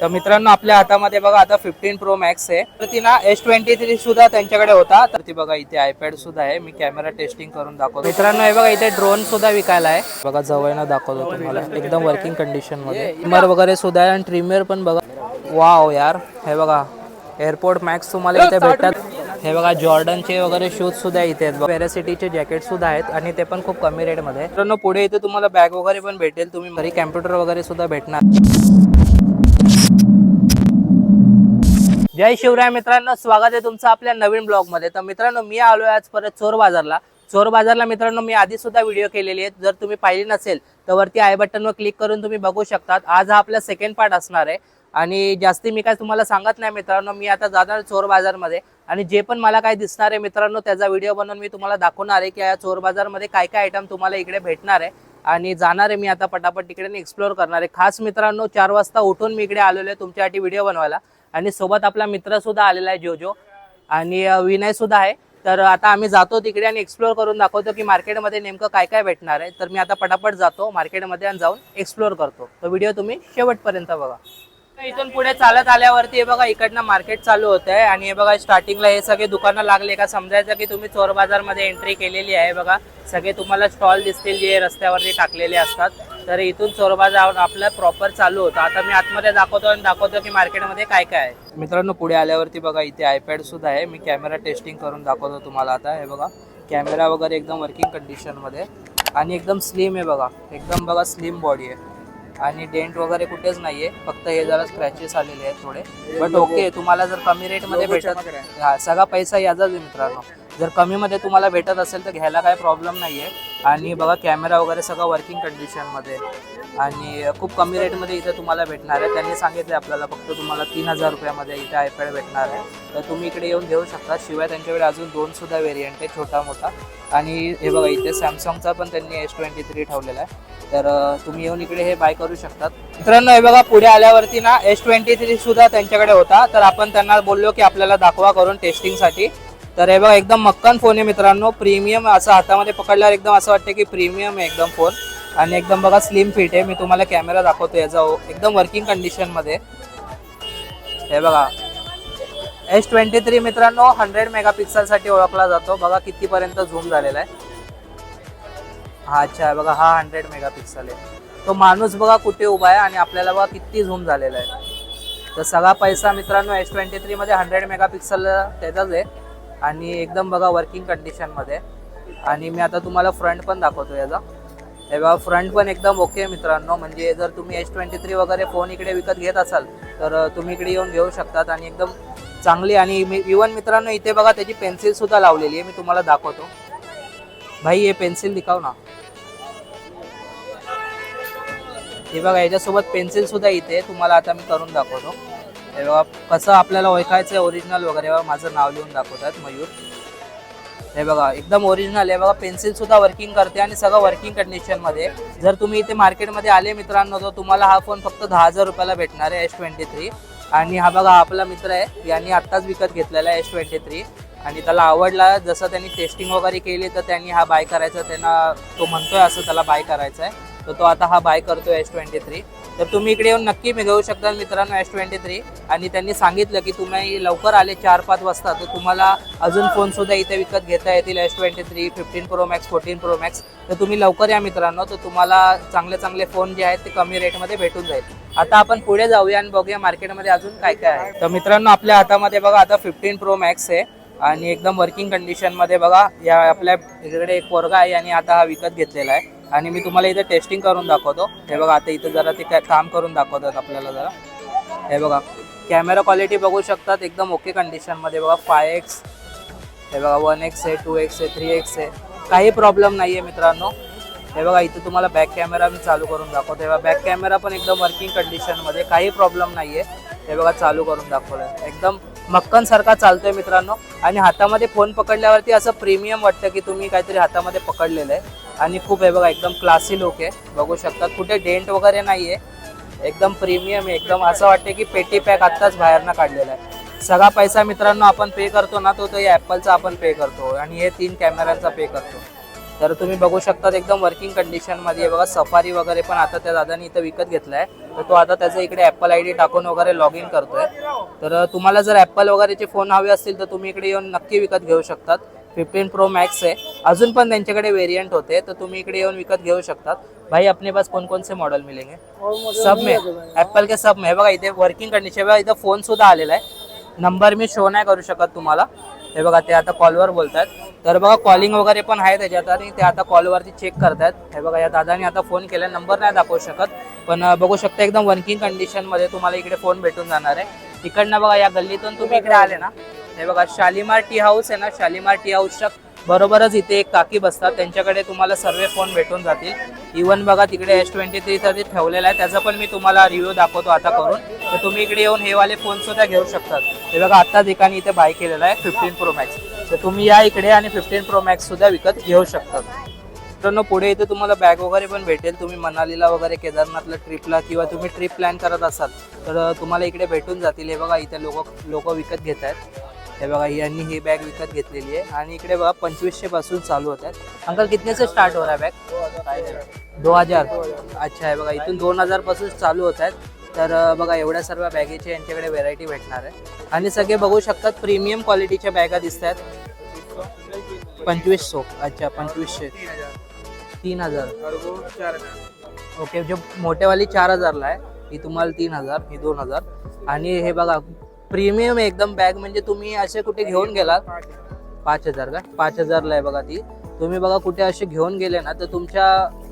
तर मित्रांनो आपल्या हातामध्ये बघा आता फिफ्टीन प्रो मॅक्स आहे. तर ती ना एस ट्वेंटी थ्री सुद्धा त्यांच्याकडे होता. तर ती बघा इथे आयपॅड सुद्धा आहे. मी कॅमेरा टेस्टिंग करून दाखवतो. मित्रांनो हे बघा इथे ड्रोन सुद्धा विकायला आहे. बघा जवळनं दाखवतो तुम्हाला. एकदम वर्किंग कंडिशनमध्ये. ट्रिमर वगैरे सुद्धा आहे आणि ट्रिमर पण बघा. वाव यार. हे बघा एअरपोर्ट मॅक्स तुम्हाला इथे भेटतात. हे बघा जॉर्डनचे वगैरे शूज सुद्धा इथे आहेत. पॅरासिटीचे जॅकेट सुद्धा आहेत आणि ते पण खूप कमी रेटमध्ये. मित्रांनो पुढे इथे तुम्हाला बॅग वगैरे पण भेटेल. तुम्ही घरी कॅम्प्युटर वगैरे सुद्धा भेटणार. जय शिवराय मित्रांनो स्वागत आहे तुमचं आपल्या नवीन ब्लॉगमध्ये. तर मित्रांनो मी आलो आज परत चोर बाजारला. चोर बाजारला मित्रांनो मी आधी सुद्धा व्हिडिओ केलेली आहेत जर तुम्ही पाहिली नसेल तर वरती आय बटनवर क्लिक करून तुम्ही बघू शकतात. आज हा आपला सेकंड पार्ट असणार आहे. आणि जास्ती मी काय तुम्हाला सांगत नाही मित्रांनो मी आता जाणार चोर बाजारमध्ये. आणि जे पण मला काय दिसणार आहे मित्रांनो त्याचा व्हिडिओ बनवून मी तुम्हाला दाखवणार आहे की या चोर बाजारमध्ये काय काय आयटम तुम्हाला इकडे भेटणार आहे. आणि जाणार आहे मी आता पटापट तिकडे एक्सप्लोर करणार आहे. खास मित्रांनो चार वाजता उठून मी इकडे आलेलो आहे तुमच्यासाठी व्हिडिओ बनवायला. आणि सोबत आपला मित्र सुद्धा आलेला आहे जोजो. आणि विनय सुद्धा आहे. तर आता आम्ही जातो तिकडे आणि एक्सप्लोर करून दाखवतो की मार्केटमध्ये नेमकं काय काय भेटणार आहे. तर मी आता पटापट जातो मार्केटमध्ये आणि जाऊन एक्सप्लोर करतो. तर व्हिडिओ तुम्ही शेवटपर्यंत बघा. इथून पुढे चालत आल्यावरती हे बघा इकडनं मार्केट चालू होत आहे आणि हे बघा स्टार्टिंगला हे सगळे दुकानं लागले. का समजायचं की तुम्ही चोर बाजारमध्ये एंट्री केलेली आहे. बघा सगळे तुम्हाला स्टॉल दिसतील जे रस्त्यावरती टाकलेले असतात. तर इथून चोर बाजार आपलं प्रॉपर चालू होतं. आता मी आतमध्ये दाखवतो आणि दाखवतो की मार्केटमध्ये काय काय आहे. मित्रांनो पुढे आल्यावरती बघा इथे आयपॅड सुद्धा आहे. मी कॅमेरा टेस्टिंग करून दाखवतो तुम्हाला आता. हे बघा कॅमेरा वगैरे एकदम वर्किंग कंडिशनमध्ये. आणि एकदम स्लिम आहे बघा. एकदम बघा स्लिम बॉडी आहे. आणि डेंट वगैरे कुठेच नाहीये. फक्त हे जरा स्क्रॅचेस आलेले आहेत थोडे. बट ओके तुम्हाला जर कमी रेटमध्ये भेटत हा सगळा पैसा याचाच आहे मित्रांनो. जर कमी मध्ये तुम्हाला भेटत असेल तर घ्यायला काय प्रॉब्लेम नाहीये. आणि बघा कॅमेरा वगैरे सगळं वर्किंग कंडिशनमध्ये आणि खूप कमी रेटमध्ये इथं इथे तुम्हाला भेटणार आहे. त्यांनी सांगितले आपल्याला फक्त तुम्हाला तीन हजार रुपयामध्ये इथे आयपॅड भेटणार आहे. तर तुम्ही इकडे येऊन घेऊ शकता. शिवाय त्यांच्याकडे अजून दोन सुद्धा व्हेरियंट आहे छोटा मोठा आणि हे बघा इथे सॅमसंगचा पण त्यांनी एस ट्वेंटी थ्री ठेवलेला आहे. तर तुम्ही येऊन इकडे हे बाय करू शकतात. मित्रांनो हे बघा पुढे आल्यावरती ना एस ट्वेंटी थ्री सुद्धा त्यांच्याकडे होता. तर आपण त्यांना बोललो की आपल्याला दाखवा करून टेस्टिंगसाठी तर हे बघा एकदम मक्कन फोन आहे मित्रांनो. प्रीमियम असं हातामध्ये पकडल्यावर एकदम असं वाटतं की प्रीमियम आहे एकदम फोन आणि एकदम बघा स्लिम फिट आहे. मी तुम्हाला कॅमेरा दाखवतो याचा. एकदम वर्किंग कंडिशनमध्ये हे बघा. एस ट्वेंटी थ्री मित्रांनो हंड्रेड मेगापिक्सलसाठी ओळखला जातो. बघा कितीपर्यंत झूम झालेला आहे. हा अच्छा बघा हा हंड्रेड मेगापिक्सल आहे. तो माणूस बघा कुठे उभा आहे आणि आपल्याला बघा किती झूम झालेला आहे. तर सगळा पैसा मित्रांनो एस ट्वेंटी थ्रीमध्ये हंड्रेड मेगापिक्सल त्याचाच आहे. आणि एकदम बघा वर्किंग कंडिशनमध्ये आणि मी आता तुम्हाला फ्रंट पण दाखवतो याचा. हे बघा फ्रंट पण एकदम ओके आहे मित्रांनो. म्हणजे जर तुम्ही एस ट्वेंटी थ्री वगैरे फोन इकडे विकत घेत असाल तर तुम्ही इकडे येऊन घेऊ शकतात आणि एकदम चांगली आणि मी इवन मित्रांनो इथे बघा त्याची पेन्सिल सुद्धा लावलेली आहे. मी तुम्हाला दाखवतो. भाई हे पेन्सिल दिखाव ना. हे बघा याच्यासोबत पेन्सिल सुद्धा इथे. तुम्हाला आता मी करून दाखवतो. हे कसं आपल्याला ओळखायचं ओरिजिनल वगैरे बाबा माझं नाव लिहून दाखवतात मयूर. हे बघा एकदम ओरिजिनल आहे. बघा पेन्सिल सुद्धा वर्किंग करते आणि सगळं वर्किंग कंडिशनमध्ये. जर तुम्ही इथे मार्केटमध्ये आले मित्रांनो तर तुम्हाला हा फोन फक्त दहा हजार रुपयाला भेटणार आहे एस ट्वेंटी थ्री आणि हा बघा हा आपला मित्र आहे. यांनी आत्ताच विकत घेतलेला आहे एस ट्वेंटी थ्री आणि त्याला आवडला जसं त्यांनी टेस्टिंग वगैरे केली तर त्यांनी हा बाय करायचा त्यांना तो म्हणतोय असं त्याला बाय करायचा आहे. तर तो आता हा बाय करतोय एस ट्वेंटी थ्री तर तुम्ही इकडे येऊन नक्की मिळवू शकता मित्रांनो एस ट्वेंटी थ्री आणि त्यांनी सांगितलं की तुम्ही लवकर आले चार पाच वाजता तर तुम्हाला अजून फोन सुद्धा इथे विकत घेता येतील S twenty three fifteen pro max fourteen pro max तर तुम्ही लवकर या मित्रांनो तर तुम्हाला चांगले चांगले फोन जे आहेत ते कमी रेटमध्ये भेटून जाईल. आता आपण पुढे जाऊया आणि बघूया मार्केटमध्ये अजून काय काय आहे. तर मित्रांनो आपल्या हातामध्ये बघा आता फिफ्टीन प्रो मॅक्स आहे. आणि एकदम वर्किंग कंडिशनमध्ये बघा या आपल्या इकडे एक पोरगा आहे आणि आता हा विकत घेतलेला आहे. आणि मी तुम्हाला इथे टेस्टिंग करून दाखवतो. हे बघा आता इथे जरा ते काम करून दाखवतात आपल्याला जरा. हे बघा कॅमेरा क्वालिटी बघू शकतात एकदम ओके कंडिशनमध्ये बघा फाय एक्स हे बघा वन एक्स आहे टू एक्स आहे थ्री एक्स आहे. काही प्रॉब्लेम नाही आहे मित्रांनो. हे बघा इथे तुम्हाला बॅक कॅमेरा मी चालू करून दाखवतो. हे बघा बॅक कॅमेरा पण एकदम वर्किंग कंडिशनमध्ये काही प्रॉब्लेम नाही आहे हे बघा चालू करून दाखवलं एकदम मक्कन सारखा चालतोय मित्रांनो. आणि हातामध्ये फोन पकडल्यावरती असं प्रीमियम वाटतं की तुम्ही काहीतरी हातामध्ये पकडलेलं आहे आणि खूप हे बघा एकदम क्लासी लुक आहे. बघू शकतात कुठे डेंट वगैरे नाही आहे एकदम प्रीमियम आहे. एकदम असं वाटतं की पेटी पॅक आत्ताच बाहेरनं काढलेला आहे. सगळा पैसा मित्रांनो आपण पे करतो ना तो तो या ॲपलचा आपण पे करतो. आणि हे तीन कॅमेऱ्यांचा पे करतो. तर तुम्ही बघू शकता एकदम वर्किंग कंडिशनमध्ये मध्ये. बघा सफारी वगैरे पण आता त्या दादानी इथं विकत घेतलाय. तर तो आता त्याचं इकडे ॲपल आय डी टाकून वगैरे लॉग इन करतोय. तर तुम्हाला जर ॲपल वगैरेचे फोन हवे असतील तर तुम्ही इकडे येऊन नक्की विकत घेऊ शकतात. फिफ्टीन प्रो मॅक्स आहे. अजून पण त्यांच्याकडे वेरियंट होते तर तुम्ही इकडे येऊन विकत घेऊ शकतात. भाई अपने पास कौन कौन से मॉडल मिलेंगे? सब में. ऍपल के सब में. बघा इथे वर्किंग कंडिशन बघा इथं फोन सुद्धा आलेला आहे. नंबर मी शो नाही करू शकत तुम्हाला. हे बघा ते आता कॉलवर बोलतात तर बघा कॉलिंग वगैरे पण आहे त्याच्यात आणि ते आता कॉलवरती चेक करतात हे बघा या दादाने आता फोन केला नंबर नाही दाखवू शकत. पण बघू शकता एकदम वर्किंग कंडिशनमध्ये तुम्हाला इकडे फोन भेटून जाणार आहे. इकडनं बघा या गल्लीतून तुम्ही इकडे आले ना. हे बघा शालिमार टी हाऊस आहे ना शालिमार टी हाऊसच्या बरोबरच इथे एक काकी बसतात. त्यांच्याकडे तुम्हाला सर्व फोन भेटून जातील. इवन बघा तिकडे एस ट्वेंटी थ्रीचा ते ठेवलेला आहे. त्याचा पण मी तुम्हाला रिव्ह्यू दाखवतो आता करून. तर तुम्ही इकडे येऊन हे वाले फोन सुद्धा घेऊ शकतात. हे बघा आता ठिकाणी इथे बाय केलेला आहे फिफ्टीन प्रो मॅक्स तर तुम्ही या इकडे आणि फिफ्टीन प्रो मॅक्स सुद्धा विकत घेऊ शकतात. मित्रांनो पुढे इथे तुम्हाला बॅग वगैरे पण भेटेल. तुम्ही मनालीला वगैरे केदारनाथला ट्रिपला किंवा तुम्ही ट्रिप प्लॅन करत असाल तर तुम्हाला इकडे भेटून जातील. हे बघा इथे लोक लोक विकत घेत आहेत हे बघा यांनी ही बॅग विकत घेतलेली आहे. आणि इकडे बघा पंचवीसशे पासून चालू होत आहेत. अंकल कितने स्टार्ट हो रहा है बॅग दो हजार. अच्छा आहे बघा इथून दोन हजारपासून चालू होत आहेत. तर बघा एवढ्या सर्व बॅगेचे यांच्याकडे व्हेरायटी भेटणार आहे. आणि सगळे बघू शकतात प्रीमियम क्वालिटीच्या बॅगा दिसत आहेत. पंचवीस सो अच्छा पंचवीसशे. तीन हजार. ओके जो मोठेवाली चार हजारला आहे ही तुम्हाला तीन हजार ही दोन हजार. आणि हे बघा प्रीमियम एकदम बॅग म्हणजे तुम्ही असे कुठे घेऊन गेलात? पाच हजार का? पाच हजारला आहे बघा ती. तुम्ही बघा कुठे असे घेऊन गेले ना तर तुमच्या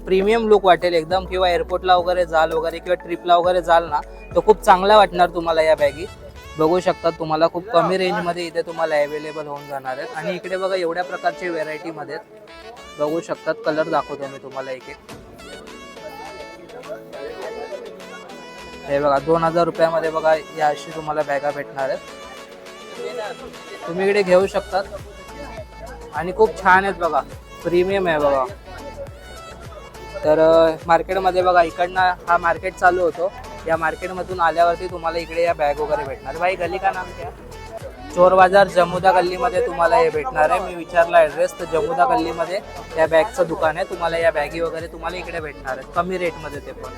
प्रीमियम लुक वाटेल एकदम. किंवा एअरपोर्टला वगैरे जाल वगैरे किंवा ट्रिपला वगैरे जाल ना तर खूप चांगला वाटणार तुम्हाला या बॅगी बघू शकता तुम्हाला खूप कमी रेंजमध्ये इथे तुम्हाला अवेलेबल होऊन जाणार आहेत. आणि इकडे बघा एवढ्या प्रकारचे व्हेरायटीमध्ये बघू शकतात कलर दाखवतो मी तुम्हाला एक एक. हे बघा दोन हजार रुपयामध्ये बघा या अशी तुम्हाला बॅगा भेटणार आहेत. तुम्ही इकडे घेऊ शकतात. आणि खूप छान आहेत बघा प्रीमियम आहे बघा. तर मार्केटमध्ये बघा इकडनं हा मार्केट चालू होतो. या मार्केटमधून आल्यावरती तुम्हाला इकडे या बॅग वगैरे भेटणार. भाई गली का नाम क्या? चोर बाजार जमुदा गल्लीमध्ये तुम्हाला हे भेटणार आहे. मी विचारला ॲड्रेस तर जमुदा गल्लीमध्ये या बॅगचं दुकान आहे. तुम्हाला या बॅगी वगैरे तुम्हाला इकडे भेटणार आहेत. कमी रेटमध्ये ते पण.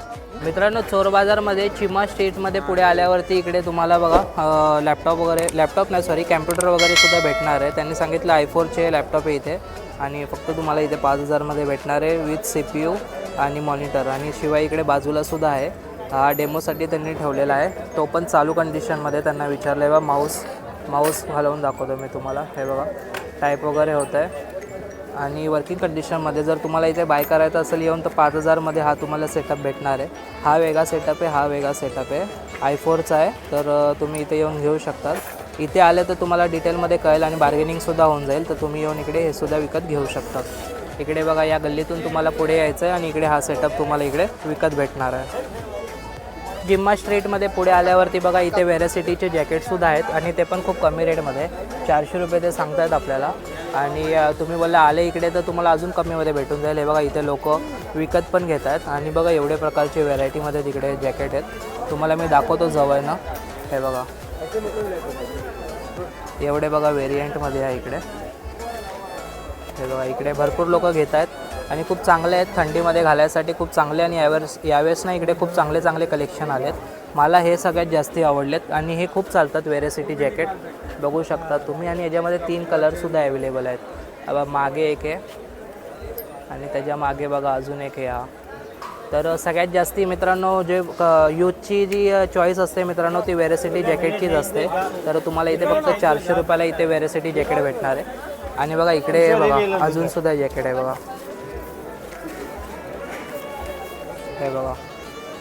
मित्रांनो चोर बाजारमध्ये चिमा स्ट्रीटमध्ये पुढे आल्यावरती इकडे तुम्हाला बघा लॅपटॉप वगैरे लॅपटॉप नाही सॉरी कॅम्प्युटर वगैरे सुद्धा भेटणार आहे. त्यांनी सांगितलं आयफोरचे लॅपटॉप आहे इथे. आणि फक्त तुम्हाला इथे पाच हजारमध्ये भेटणार आहे विथ सी पी यू आणि मॉनिटर आणि शिवाय इकडे बाजूला सुद्धा आहे. हा डेमोसाठी त्यांनी ठेवलेला आहे. तो पण चालू कंडिशनमध्ये त्यांना विचारलं आहे बा माऊस माऊस घालवून दाखवतो मी तुम्हाला. हे बघा टाईप वगैरे होत आहे आणि वर्किंग कंडिशनमध्ये जर तुम्हाला इथे बाय करायचं असेल येऊन तर पाच हजारमध्ये हा तुम्हाला सेटअप भेटणार आहे. हा वेगळा सेटअप आहे हा वेगळा सेटअप आहे. आय फोरचा आहे तर तुम्ही इथे येऊन घेऊ शकतात. इथे आले तर तुम्हाला डिटेलमध्ये कळेल आणि बार्गेनिंगसुद्धा होऊन जाईल तर तुम्ही येऊन इकडे हे सुद्धा विकत घेऊ शकतात. इकडे बघा या गल्लीतून तुम्हाला पुढे यायचं आहे आणि इकडे हा सेटअप तुम्हाला इकडे विकत भेटणार आहे. जिम्मा स्ट्रीटमध्ये पुढे आल्यावरती बघा इथे व्हेरासिटीचे जॅकेटसुद्धा आहेत आणि ते पण खूप कमी रेटमध्ये चारशे रुपये ते सांगतायत आपल्याला. आणि तुम्ही बोला आले इकडे तर तुम्हाला अजून कमीमध्ये भेटून जाईल. हे बघा इथे लोक विकत पण घेत आहेत आणि बघा एवढे प्रकारचे व्हेरायटीमध्ये तिकडे जॅकेट आहेत. तुम्हाला मी दाखवतो जवळनं. हे बघा. एवढे बघा व्हेरियंटमध्ये आहे इकडे. हे बघा इकडे भरपूर लोक घेत आहेत आणि खूप चांगले आहेत. थंडीमध्ये घालायसाठी खूप चांगले आणि यावेळेस यावेळेस ना इकडे खूप चांगले चांगले कलेक्शन आलेत. मला हे सगळ्यात जास्ती आवडलेत आणि हे खूप चालतात वेरेसिटी जॅकेट बघू शकता तुम्ही. आणि याच्यामध्ये तीन कलरसुद्धा अवेलेबल आहेत. बाबा मागे एक आहे. आणि त्याच्यामागे बघा अजून एक या तर सगळ्यात जास्ती मित्रांनो जे यूथची जी चॉईस असते मित्रांनो ती वेरेसिटी जॅकेटचीच असते. तर तुम्हाला इथे फक्त चारशे रुपयाला इथे वेरेसिटी जॅकेट भेटणार आहे. आणि बघा इकडे बघा अजूनसुद्धा जॅकेट आहे बघा. हे बघा.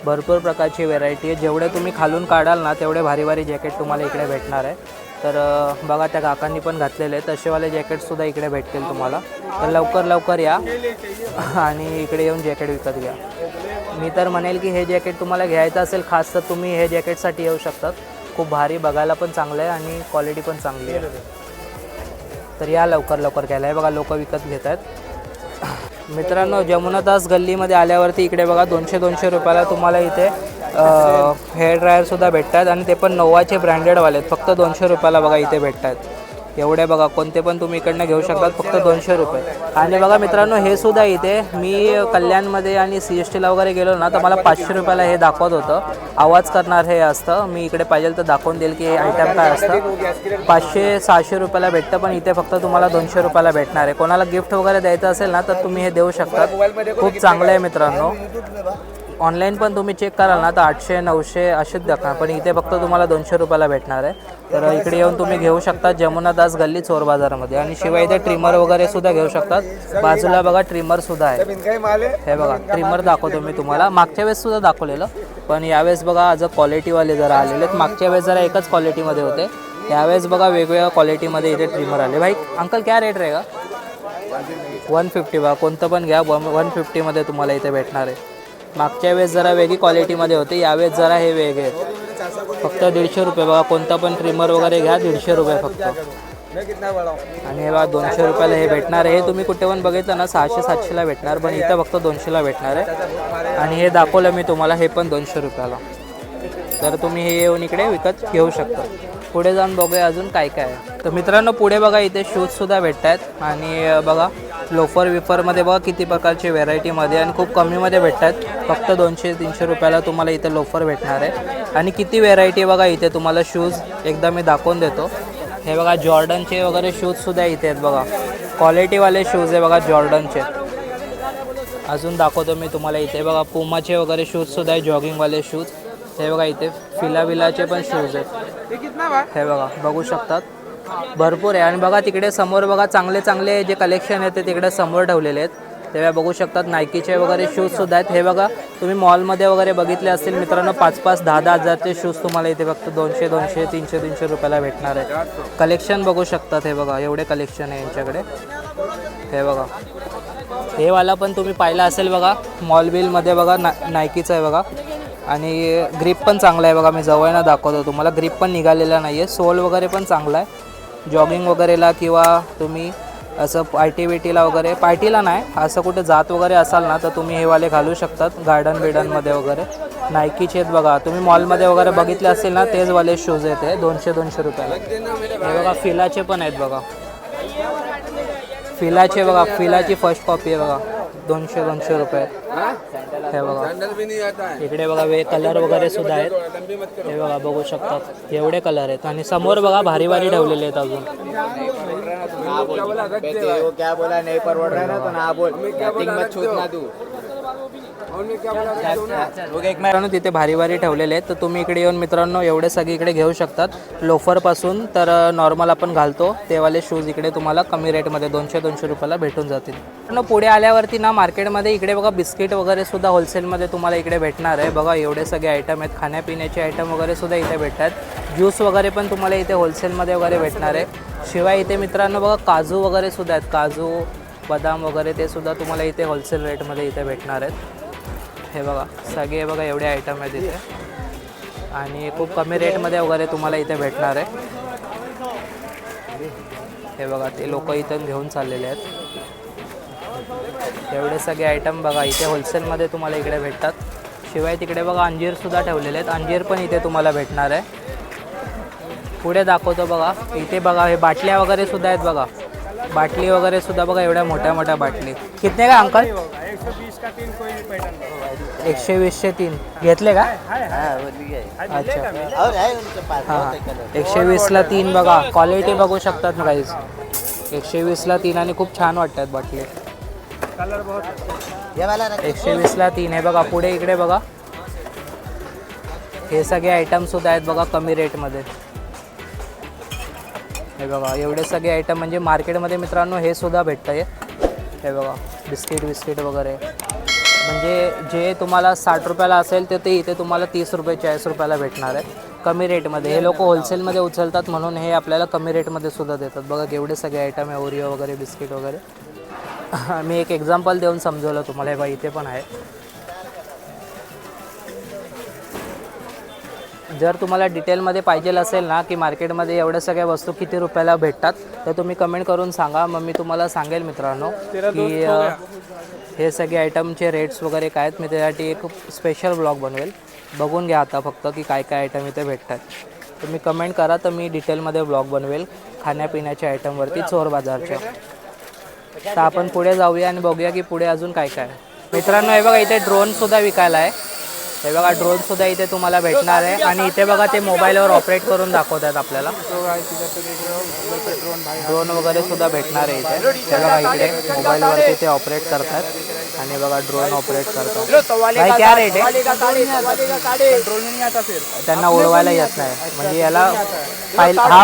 भरपूर प्रकारची व्हेरायटी आहे. जेवढे तुम्ही खालून काढाल ना तेवढे भारी भारी जॅकेट तुम्हाला इकडे भेटणार आहे. तर बघा त्या काकांनी पण घातलेले आहे तसेवाले जॅकेटसुद्धा इकडे भेटतील तुम्हाला. तर लवकर लवकर या. आणि इकडे येऊन जॅकेट विकत घ्या. मी तर म्हणेल की हे जॅकेट तुम्हाला घ्यायचं असेल खास तर तुम्ही हे जॅकेटसाठी येऊ शकतात. खूप भारी बघायला पण चांगलं आहे आणि क्वालिटी पण चांगली आहे. तर या लवकर लवकर घ्यायला. हे बघा लोक विकत घेत आहेत मित्रांनो जमुनादास गल्लीमध्ये आल्यावरती इकडे बघा दोनशे दोनशे रुपयाला तुम्हाला इथे हेअर ड्रायरसुद्धा भेटतात आणि ते पण नोवाचे ब्रँडेडवाले आहेत. फक्त दोनशे रुपयाला बघा इथे भेटतात. एवढे बघा कोणते पण तुम्ही इकडनं घेऊ शकतात फक्त दोनशे रुपये. आणि बघा मित्रांनो हे सुद्धा इथे मी कल्याणमध्ये आणि सी एस टीला वगैरे गेलो ना तर मला पाचशे रुपयाला हे दाखवत होतं. आवाज करणार हे असतं. मी इकडे पाहिजे तर दाखवून देईल की हे आयटम काय असतं. पाचशे सहाशे रुपयाला भेटतं पण इथे फक्त तुम्हाला दोनशे रुपयाला भेटणार आहे. कोणाला गिफ्ट वगैरे द्यायचं असेल ना तर तुम्ही हे देऊ शकता खूप चांगलं आहे मित्रांनो. ऑनलाईन पण तुम्ही चेक कराल ना तर आठशे नऊशे असेच दाखवा पण इथे फक्त तुम्हाला दोनशे रुपयाला भेटणार आहे. तर इकडे येऊन तुम्ही घेऊ शकता जमुना दास गल्ली चोर बाजारामध्ये. आणि शिवाय इथे ट्रिमर वगैरे सुद्धा घेऊ शकतात. बाजूला बघा ट्रिमर सुद्धा आहे. हे बघा ट्रिमर दाखवतो मी तुम्हाला. मागच्या वेळेस सुद्धा दाखवलेलं. पण यावेळेस बघा आज क्वालिटीवाले जरा आलेले आहेत. मागच्या वेळेस जरा एकच क्वालिटीमध्ये होते. यावेळेस बघा वेगवेगळ्या क्वालिटीमध्ये इथे ट्रिमर आले. भाई अंकल क्या रेट रहेगा? वन फिफ्टी बघा कोणतं पण घ्या. वन वन फिफ्टीमध्ये तुम्हाला इथे भेटणार आहे. मागच्या वेळेस जरा वेगळी क्वालिटीमध्ये होते यावेळेस जरा हे वेगळे आहेत. फक्त दीडशे रुपये बघा कोणतं पण ट्रिमर वगैरे घ्या दीडशे रुपये फक्त. आणि हे बघा दोनशे रुपयाला हे भेटणार आहे. हे तुम्ही कुठे पण बघितलं ना सहाशे सातशेला भेटणार पण इथं फक्त दोनशेला भेटणार आहे. आणि हे दाखवलं मी तुम्हाला हे पण दोनशे रुपयाला. तर तुम्ही हे येऊन इकडे विकत घेऊ शकता. पुढे जाऊन बघूया अजून काय काय आहे. तर मित्रांनो पुढे बघा इथे शूजसुद्धा भेटत आहेत आणि बघा लोफर विफरमध्ये बघा किती प्रकारचे व्हेरायटीमध्ये आणि खूप कमीमध्ये भेटतात. फक्त दोनशे तीनशे रुपयाला तुम्हाला इथे लोफर भेटणार आहे. आणि किती व्हेरायटी बघा इथे तुम्हाला शूज एकदा मी दाखवून देतो. हे बघा जॉर्डनचे वगैरे शूजसुद्धा इथे आहेत बघा. क्वालिटीवाले शूज आहे बघा जॉर्डनचे. अजून दाखवतो मी तुम्हाला इथे बघा पुमाचे वगैरे शूजसुद्धा आहे जॉगिंगवाले शूज हे बघा इथे फिला विलाचे पण शूज आहेत. हे बघा बघू शकतात. भरपूर आहे. आणि बघा तिकडे समोर बघा चांगले चांगले जे कलेक्शन आहे ते तिकडे समोर ठेवलेले आहेत. तेव्हा बघू शकतात नायकीचे वगैरे शूज सुद्धा आहेत. हे बघा तुम्ही मॉलमध्ये वगैरे बघितले असतील मित्रांनो पाच पाच दहा दहा हजारचे शूज तुम्हाला इथे फक्त दोनशे दोनशे तीनशे तीनशे रुपयाला भेटणार आहे कलेक्शन बघू शकतात हे बघा एवढे कलेक्शन आहे यांच्याकडे. हे बघा. हे वाला पण तुम्ही पाहिला असेल बघा मॉल बिलमध्ये बघा ना नायकीचं आहे बघा. आणि ग्रीप पण चांगला आहे बघा मी जवळनं दाखवतो तुम्हाला. ग्रीप पण निघालेला नाही आहे सोल वगैरे पण चांगला आहे. जॉगिंग वगैरेला किंवा तुम्ही असं पार्टी बिटीला वगैरे पार्टीला नाही असं कुठे जात वगैरे असाल ना तर तुम्ही हे वाले घालू शकतात गार्डन बिर्डनमध्ये वगैरे. नायकीचे आहेत बघा तुम्ही मॉलमध्ये वगैरे बघितले असतील ना तेच वाले शूज आहेत हे दोनशे दोनशे रुपयाला. हे बघा फिलाचे पण आहेत बघा. फिलाचे बघा फिलाची फर्स्ट कॉपी आहे बघा. दोनशे दोनशे रुपये. हे? बघा. इकडे बघा वे कलर वगैरे सुद्धा आहेत. हे बघा बघू शकतात एवढे कलर आहेत. आणि समोर बघा भारी भारी ठेवलेले आहेत अजून. वो क्या बोला? नहीं परवड़ रहा है ना तो. ना बोल. Nothing मत छूट ना तू. मित्रांनो तिथे भारी भारी ठेवलेले आहेत. तर तुम्ही इकडे येऊन मित्रांनो एवढे सगळे इकडे घेऊ शकतात. लोफरपासून तर नॉर्मल आपण घालतो. तेवाले शूज इकडे तुम्हाला कमी रेटमध्ये दोनशे दोनशे रुपयाला भेटून जातील. मित्रांनो, पुढे आल्यावरती ना मार्केटमध्ये इकडे बघा बिस्किट वगैरे सुद्धा होलसेलमध्ये तुम्हाला इकडे भेटणार आहे. बघा एवढे सगळे आयटम आहेत. खाण्यापिण्याचे आयटम वगैरे सुद्धा इथे भेटतात. ज्यूस वगैरे पण तुम्हाला इथे होलसेलमध्ये वगैरे भेटणार आहे. शिवाय इथे मित्रांनो बघा काजू वगैरे सुद्धा आहेत. काजू बदाम वगैरे ते सुद्धा तुम्हाला इथे होलसेल रेटमध्ये इथे भेटणार आहेत. हे बघा सगळे बघा एवढे आयटम आहेत इथे. आणि खूप कमी रेटमध्ये वगैरे तुम्हाला इथे भेटणार आहे. हे बघा ते लोक इथं घेऊन चाललेले आहेत. एवढे सगळे आयटम बघा इथे होलसेलमध्ये तुम्हाला इकडे भेटतात. शिवाय तिकडे बघा अंजीरसुद्धा ठेवलेले आहेत. अंजीर पण इथे तुम्हाला भेटणार आहे. पुढे दाखवतो बघा. इथे बघा हे बाटल्या वगैरे सुद्धा आहेत बघा. बाटली वगैरे सुद्धा बघा एवढ्या मोठ्या मोठ्या बाटली. कितने का अंकल? एकशे वीसशे तीन. घेतले का? अच्छा. एकशे वीसला तीन बघा. क्वालिटी बघू शकतात गाईज एकशे वीसला तीन आणि खूप छान वाटतात बाटली. एकशे वीसला तीन हे बघा. पुढे इकडे बघा. हे सगळे आयटम सुद्धा आहेत बघा कमी रेटमध्ये हे बघा एवढे सगळे आयटम म्हणजे मार्केटमध्ये मित्रांनो हे सुद्धा भेटतं आहे हे बघा बिस्किट बिस्किट वगैरे. म्हणजे जे तुम्हाला साठ रुपयाला असेल तर ते इथे तुम्हाला तीस रुपये चाळीस रुपयाला भेटणार आहे. कमी रेटमध्ये. हे लोक होलसेलमध्ये उचलतात म्हणून हे आपल्याला कमी रेटमध्ये सुद्धा देतात. बघा एवढे सगळे आयटम आहे ओरिओ वगैरे बिस्किट वगैरे. मी एक एक्झाम्पल देऊन समजवलं तुम्हाला. हे बघा इथे पण आहे. जर तुम्हाला डिटेलमध्ये पाहिजे असेल ना की मार्केटमध्ये एवढ्या सगळ्या वस्तू किती रुपयाला भेटतात तर तुम्ही कमेंट करून सांगा. मग मी तुम्हाला सांगेल मित्रांनो की हे सगळे आयटमचे रेट्स वगैरे काय आहेत मी त्यासाठी एक स्पेशल ब्लॉग बनवेल. बघून घ्या आता फक्त की काय काय आयटम इथे भेटतात. तुम्ही कमेंट करा तर मी डिटेलमध्ये ब्लॉग बनवेल खाण्यापिण्याच्या आयटमवरती चोर बाजारच्या. तर आपण पुढे जाऊया आणि बघूया की पुढे अजून काय काय. मित्रांनो हे बघा इथे ड्रोन सुद्धा विकायला आहे. हे बघा ड्रोन सुद्धा इथे तुम्हाला भेटणार आहे. आणि इथे बघा ते मोबाईलवर ऑपरेट करून दाखवतात आपल्याला. ड्रोन वगैरे सुद्धा भेटणार आहे इथे. हे बघा इकडे मोबाईलवरती ते ऑपरेट करतात. आणि बघा ड्रोन ऑपरेट करतात. भाई क्या रेट आहे? त्यांना उडवायला येत नाही. म्हणजे याला पायल हा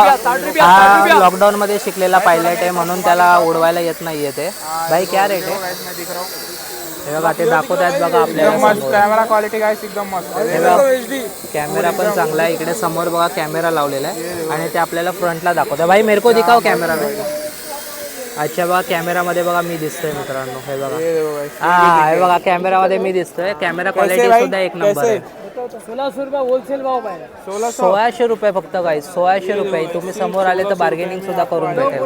हा लॉकडाऊन मध्ये शिकलेला पायलट आहे म्हणून त्याला उडवायला येत नाहीये ते. भाई क्या रेट आहे? हे बघा ते दाखवत आहेत बघा आपल्याला समोर. कॅमेरा क्वालिटी काय एकदम मस्त. हे बघा कॅमेरा पण चांगला आहे. इकडे समोर बघा कॅमेरा लावलेला आहे. आणि ते आपल्याला फ्रंटला दाखवतं भाई मेरे को दिखाओ कॅमेरा अच्छा बघा कॅमेरामध्ये बघा मी दिसतोय मित्रांनो. हे बघा. हा हे बघा. कॅमेरामध्ये मी दिसतोय. कॅमेरा क्वालिटी सुद्धा एक नंबर आहे. सोळाशे रुपये फक्त काही सोळाशे रुपये. तुम्ही समोर आले तर बार्गेनिंग सुद्धा करून भेटेल.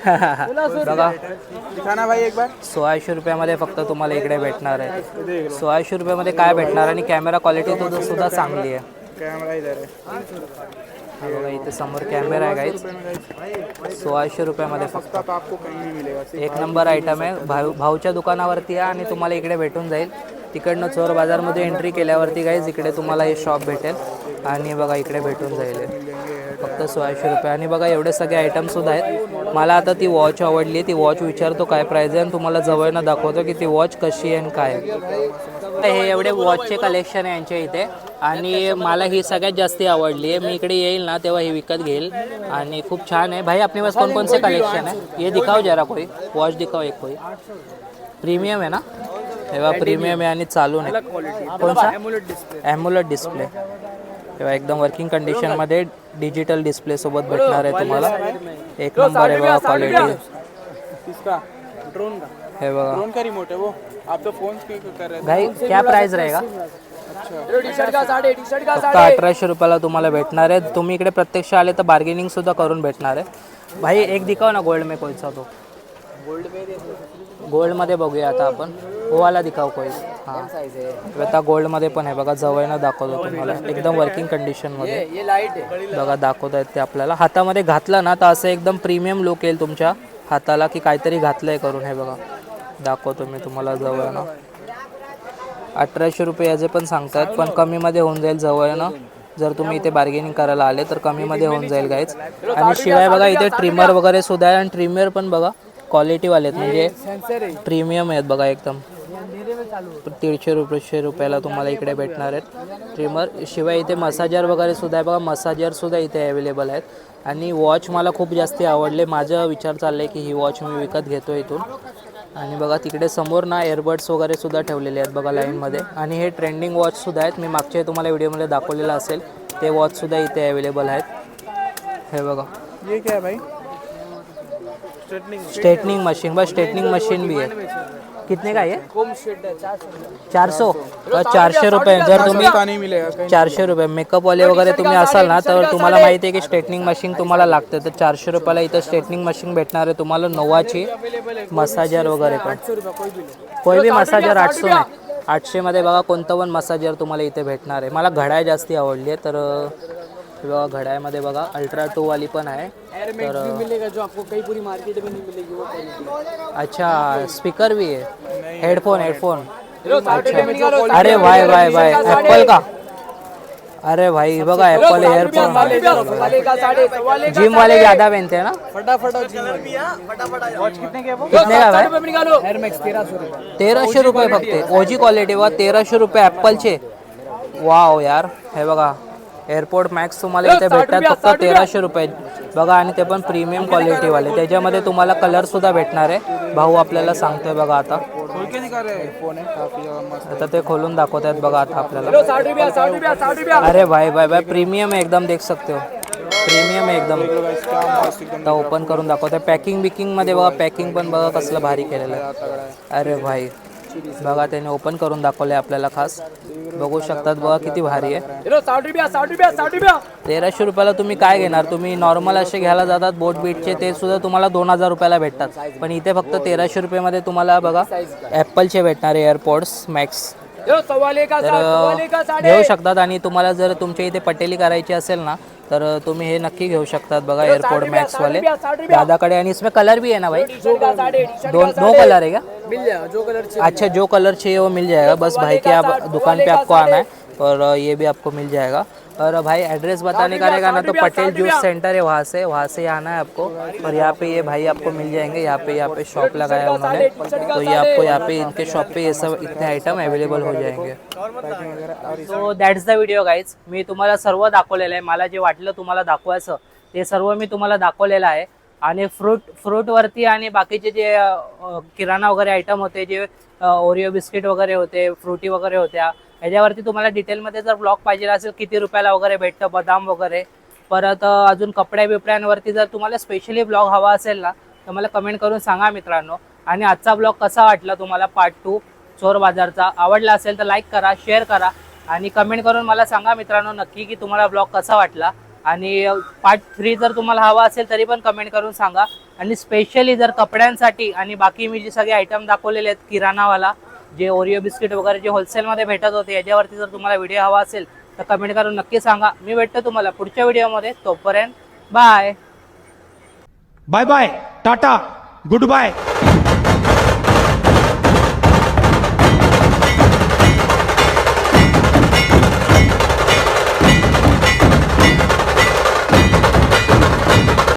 बघा. दिखाना भाई एक बार. सोळाशे रुपयामध्ये फक्त तुम्हाला इकडे भेटणार आहे. सोळाशे रुपयामध्ये काय भेटणार आणि कॅमेरा क्वालिटी सुद्धा सुद्धा चांगली आहे. कैमरा इधर है हा बघा इथे समोर कॅमेरा आहे गाईज सोळाशे रुपयामध्ये फक्त तब आपको कहीं नहीं मिलेगा. एक नंबर आयटम आहे. भाऊ भाऊच्या दुकानावरती या आणि तुम्हाला इकडे भेटून जाईल. तिकडनं चोर बाजारमध्ये एंट्री केल्यावरती गाईज इकडे तुम्हाला हे शॉप भेटेल. आणि बघा इकडे भेटून जाईल फक्त सोळाशे रुपये. आणि बघा एवढे सगळे आयटमसुद्धा आहेत. मला आता ती वॉच आवडली. आहे ती वॉच विचारतो काय प्राईज आहे. आणि तुम्हाला जवळनं दाखवतो की ती वॉच कशी आहे आणि काय हे एवढे वॉचचे कलेक्शन आहे यांच्या इथे. आणि मला ही सगळ्यात जास्ती आवडली आहे. मी इकडे येईल ना तेव्हा ही विकत घेईल. आणि खूप छान आहे. भाई आपले पास कौन कलेक्शन आहे? हे दिखाव जरा कोई. वॉच दिखाव एक कोई. प्रीमियम आहे ना? तेव्हा प्रीमियम आहे आणि चालू नाही. ॲम्युलेट डिस्प्ले तेव्हा एकदम वर्किंग कंडिशनमध्ये डिजिटल डिस्प्ले सोबत भेटणार आहे तुम्हाला. एक नंबर आहे बघा क्वालिटी इसका ड्रोन का. हे बघा. ड्रोन का रिमोट है वो? आप तो फोन पे कर रहे भाई क्या प्राइस रहेगा? फक्त अठराशे रुपयाला तुम्हाला भेटणार आहे. तुम्ही इकडे प्रत्यक्ष आले तर बार्गेनिंग सुद्धा करून भेटणार आहे. भाई एक दिखाव ना गोल्ड में कोणचा तो? गोल्ड गोल्डमध्ये बघूया आता आपण. ओवाला दिखाव कोई. हा. आता गोल्डमध्ये पण आहे. बघा जवळनं दाखवतो तुम्हाला. एकदम वर्किंग कंडिशनमध्ये. बघा दाखवत आहेत ते आपल्याला. हातामध्ये घातलं ना तर असं एकदम प्रीमियम लुक येईल तुमच्या हाताला की काहीतरी घातलंय करून. हे बघा. दाखवतो मी तुम्हाला जवळनं. अठराशे रुपये याचे पण सांगतात पण कमीमध्ये होऊन जाईल जवळनं. जर तुम्ही इथे बार्गेनिंग करायला आले तर कमीमध्ये होऊन जाईल गाईच आणि शिवाय बघा इथे ट्रिमर वगैरे सुद्धा आहे आणि ट्रिमर पण बघा. क्वालिटीवाले आहेत म्हणजे प्रीमियम आहेत बघा एकदम. दीडशे रुपये रुपयाला तुम्हाला इकडे भेटणार आहेत. ट्रिमर शिवाय इथे मसाजर वगैरे सुद्धा आहे. बघा मसाजर सुद्धा इथे अवेलेबल आहेत. आणि वॉच मला खूप जास्ती आवडले. माझा विचार चालला आहे की ही वॉच मी विकत घेतो इथून. आणि बघा तिकडे समोर ना एअरबड्स वगैरे सुद्धा ठेवलेले आहेत बघा लाईनमध्ये आणि हे ट्रेंडिंग वॉच सुद्धा आहेत. मी मागच्या तुम्हाला व्हिडिओमध्ये दाखवलेलं असेल. ते वॉच सुद्धा इथे अवेलेबल आहेत. हे बघा. ये क्या भाई? स्ट्रेटनिंग मशीन बस स्ट्रेटनिंग मशीन भी है। कितने का ये? चार सौ। चारशे रुपये जर तुम्ही चारशे रुपये। मेकअपवाले वगैरे तुम्ही असाल ना तर तुम्हाला माहिती आहे की स्ट्रेटनिंग मशीन तुम्हाला लागते तर चारशे रुपयाला इथं स्ट्रेटनिंग मशीन भेटणार आहे तुम्हाला नोवाची मसाजर वगैरे पण. कोई भी मसाजर आठशे नाही आठशेमध्ये बघा कोणतं पण मसाजर तुम्हाला इथे भेटणार आहे. मला घड्याळ जास्ती आवडली आहे तर हे बघा घड्याळमध्ये बघा अल्ट्रा टू वाली पण आहे. तर मिलेगा जो आपको कई पूरी मार्केट में नहीं मिलेगी वो अच्छा स्पीकर भी है? हेडफोन हेडफोन अच्छा। अरे भाई भाई भाई एप्पल का? अरे भाई हे बघा एप्पल एयरफोन जिम वाले ज़्यादा पहनते हैं ना? फटाफट कितने के वो? कितने का भाई तेरह सौ रुपये तेराशे रुपये फक्त ओजी क्वालिटी वा तेराशे रुपये ॲपलचे वाव यार हे बघा। एअरपोर्ट मॅक्स तुम्हाला इथे भेटतात फक्त तेराशे रुपये. बघा आणि ते पण प्रीमियम क्वालिटीवाले त्याच्यामध्ये तुम्हाला कलर सुद्धा भेटणार आहे. भाऊ आपल्याला सांगतोय बघा आता. आता ते खोलून दाखवत आहेत बघा आता आपल्याला. अरे भाई भाई भाई प्रीमियम एकदम देख सकते हो. प्रीमियम आहे एकदम. आता ओपन करून दाखवते पॅकिंग बिकिंगमध्ये बघा पॅकिंग पण बघा कसलं भारी केलेलं आहे. अरे भाई. बघा त्याने ओपन करून दाखवले आपल्याला खास. बघू शकतात बघा किती भारी आहे. तेराशे रुपयाला तुम्ही काय घेणार? तुम्ही नॉर्मल असे घ्यायला जातात बोट बीटचे ते सुद्धा तुम्हाला दोन हजार रुपयाला भेटतात. पण इथे फक्त तेराशे रुपयामध्ये तुम्हाला बघा ॲपलचे भेटणार एअरपोर्ट्स मॅक्स तर घेऊ शकतात आणि तुम्हाला जर तुमच्या इथे पटेली करायची असेल ना तर तुम्ही हे नक्की घेऊ शकतात बघा एअरपोर्ट मॅक्स वाले. दादाकडे आणि इसमें कलर भी है ना भाई? दोन दो कलर है क्या मिल जाएगा जो कलर अच्छा जो कलर चाहिए वो मिल जाएगा. बस भाई के आप दुकान पे आपको आना है. और ये भी आपको मिल जाएगा। और भाई एड्रेस बताने का रहेगा ना तो पटेल जूस सेंटर है वहाँ से वहाँ से आना है आपको। और यहाँ पे ये भाई आपको मिल जाएंगे यहाँ पे यहाँ पे शॉप लगाया है उन्होंने। तो ये आपको यहाँ पे इनके शॉप पे ये सब इतने आइटम अवेलेबल हो जाएंगे। So that's the video guys मी तुम्हाला सर्व दाखवलेलं आहे. मला जे वाटलं तुम्हाला दाखवायचं ते सर्व मी तुम्हाला दाखवलेलं आहे. आणि फ्रूट फ्रूटवरती आणि बाकीचे जे किराणा वगैरे आयटम होते जे ओरिओ बिस्किट वगैरे होते फ्रुटी वगैरे होत्या ह्याच्यावरती तुम्हाला डिटेलमध्ये जर ब्लॉग पाहिजे असेल किती रुपयाला वगैरे भेटतं बदाम वगैरे परत अजून कपड्या बिपड्यांवरती जर तुम्हाला स्पेशली ब्लॉग हवा असेल ना तर मला कमेंट करून सांगा मित्रांनो. आणि आजचा ब्लॉग कसा वाटला तुम्हाला पार्ट टू चोर बाजारचा? आवडला असेल तर लाईक करा शेअर करा. आणि कमेंट करून मला सांगा मित्रांनो नक्की की तुम्हाला ब्लॉग कसा वाटला. आणि पार्ट थ्री जर तुम्हाला हवा असेल तरी पण कमेंट करून सांगा. आणि स्पेशली जर कपड्यांसाठी आणि बाकी मी जे सगळे आयटम दाखवलेले आहेत किराणावाला जे ओरिओ बिस्किट वगैरे जे होलसेलमध्ये भेटत होते याच्यावरती जर तुम्हाला व्हिडिओ हवा असेल तर कमेंट करून नक्की सांगा. मी भेटतो तुम्हाला पुढच्या व्हिडिओमध्ये तोपर्यंत bye bye bye tata goodbye